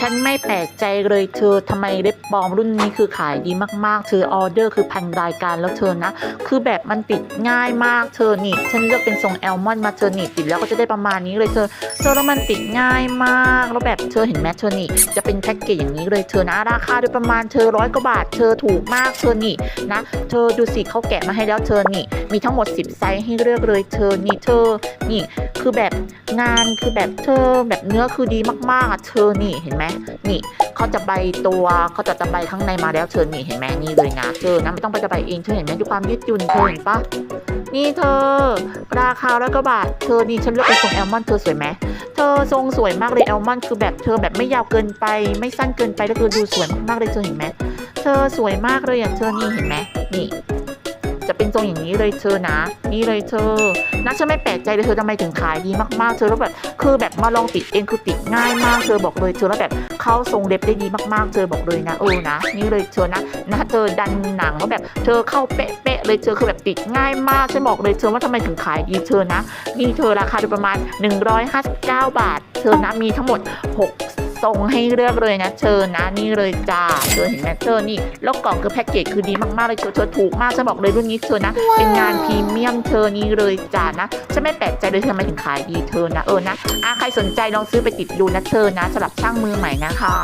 ฉันไม่แปลกใจเลยเธอทำไมเล็บปลอมรุ่นนี้คือขายดีมากๆ เธอออเดอร์คือพันรายการแล้วเธอนะ คือแบบมันติดง่ายมากเธอนี่ฉันเลือกเป็นทรงแอลมอนด์มาเธอนี่ติดแล้วก็จะได้ประมาณนี้เลยเธอเธอแล้วมันติดง่ายมาก แล้วแบบเธอเห็นไหมเธอนี่จะเป็นแพ็กเกจอย่างนี้เลยเธอนะ ราคาโดยประมาณเธอร้อยกว่าบาทเธอถูกมากเธอนี่นะ เธอดูสิเขาแกะมาให้แล้วเธอนี่มีทั้งหมด 10 ไซส์ให้เลือกเลยเธอนี่เธอนี่คือแบบ งานคือแบบเธอแบบเนื้อคือดีมากๆอะเธอนี่เห็นไหมนี่เขาจะใบตัวเขาจะตะใบข้างในมาแล้วเธอนี่เห็นไหมนี่เลยนะเธอนะไม่ต้องไปตะใบเองเธอเห็นไหมดูความยืดหยุ่นเธอเห็นปะนี่เธอ ราคาแล้วก็บาทเธอนี่ฉันเลือกเป็นทรงแอลมอนเธอสวยไหมเธอทรงสวยมากเลยแอลมอนคือแบบเธอแบบไม่ยาวเกินไป ไม่สั้นเกินไปแล้วคือดูสวยมากๆเลยเธอเห็นไหมเธอสวยมากเลยอะเธอนี่เห็นไหมนี่ จะเป็นทรงอย่างนี้เลยเธอนะ นี่เลยเธอนะฉันไม่แปลกใจเลยเธอทำไมถึงขายดีมากๆเธอแล้วแบบคือแบบมาลองติดเองคือติดง่ายมากเธอบอกเลยเธอแล้วแบบเข้าทรงเล็บได้ดีมากๆเธอบอกเลยนะเออนะ นี่เลยเธอนะนะเธอดันหนังแล้วแบบ เธอเข้าเป๊ะๆเลยเธอคือแบบติดง่ายมากฉันบอกเลยเธอว่าทำไมถึงขายดีเธอนะนี่เธอราคาโดยประมาณ 159 บาท เธอนะมีทั้งหมด6 ทรงให้เลือกเลยนะเธอนะนี่เลยจ้าเธอเห็นไหมเธอนี่แล้วกล่องคือแพ็กเกจคือดีมากๆเลยเธอเธอถูกมากฉันบอกเลยรุ่นนี้เธอนะ เป็นงานพรีเมียมเธอนี้เลยจ้านะฉันไม่แปลกใจเลยทำไมถึงขายดีเธอนะเออนะอะใครสนใจลองซื้อไปติดดูนะเธอนะสำหรับช่างมือใหม่นะคะ